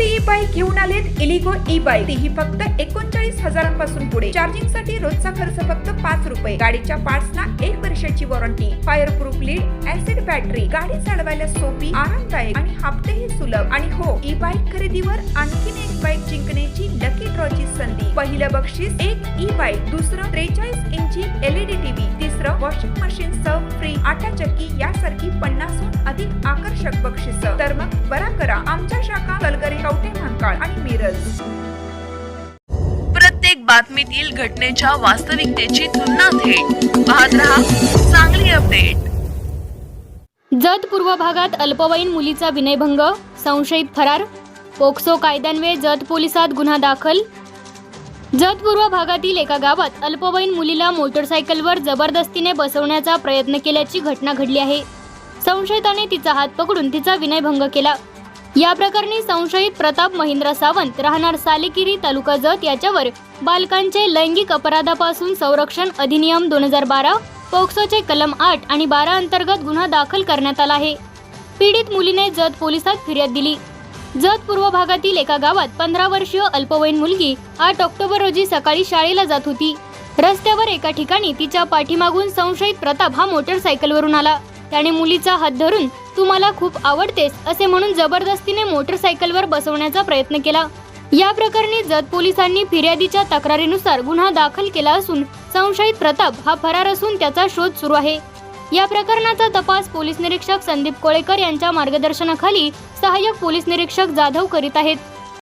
तलकरी e bike घेऊन आलेत इलिगो e bike ही फक्त एकोणचाळीस हजारांपासून पुढे. चार्जिंगसाठी रोजचा खर्च फक्त पाच रुपये. गाडीच्या पार्ट्सना एक वर्षाची warranty fire proof lead acid battery गाडी चालवायला सोपी आरामदायक आणि हप्तेही सुलभ. आणि हो ई बाईक खरेदीवर आणखीन एक बाईक जिंकण्याची लकी ड्रॉची संधी. पहिलं बक्षीस एक ई बाईक दुसरं त्रेचाळीस इंची एलईडी टीव्ही तिसरं वॉशिंग मशीन सह फ्री आटा चक्की यासारखी पन्नासहून अधिक आकर्षक बक्षीस. तर मग बरा करा. आमच्या शाखा कलगरी कवठे महाकाळ आणि मिरज. प्रत्येक बातमीतील घटनेच्या वास्तविकतेची तुलना थेट. पाहत रहा चांगली अपडेट जत पूर्व भागात अल्पवयीन मुलीचा विनयभंग संशयित फरार पोक्सो कायद्यान्वये जत पोलिसात गुन्हा दाखल. जत पूर्व भागातील एका गावात अल्पवयीन मुलीला मोटरसायकलवर जबरदस्तीने बसवण्याचा प्रयत्न केल्याची घटना घडली आहे. संशयिताने तिचा हात पकडून तिचा विनयभंग केला. या प्रकरणी संशयित प्रताप महेंद्र सावंत राहणार सालेकिरी तालुका जत याच्यावर बालकांचे लैंगिक अपराधापासून संरक्षण अधिनियम दोन हजार बारा पोक्सोचे कलम आठ आणि बारा अंतर्गत गुन्हा दाखल करण्यात आला आहे. पीडित मुलीने जत पोलिसात फिर्याद दिली. जत पूर्व भागातील एका गावात पंधरा वर्षीय अल्पवयीन मुलगी आठ ऑक्टोबर रोजी सकाळी शाळेला जात होती. रस्त्यावर एका ठिकाणी तिच्या पाठीमागून संशयित प्रताप हा मोटरसायकलवरून आला. त्याने मुलीचा हात धरून तू मला खूप आवडतेस असे म्हणून जबरदस्तीने मोटरसायकलवर बसवण्याचा प्रयत्न केला. या प्रकरणी जत पोलिसांनी फिर्यादीच्या तक्रारीनुसार गुन्हा दाखल केला असून संशयित प्रताप हा फरार असून त्याचा शोध सुरू आहे. या प्रकरणाचा तपास पोलीस निरीक्षक संदीप कोळेकर यांच्या मार्गदर्शनाखाली सहाय्यक पोलीस निरीक्षक जाधव करीत आहेत.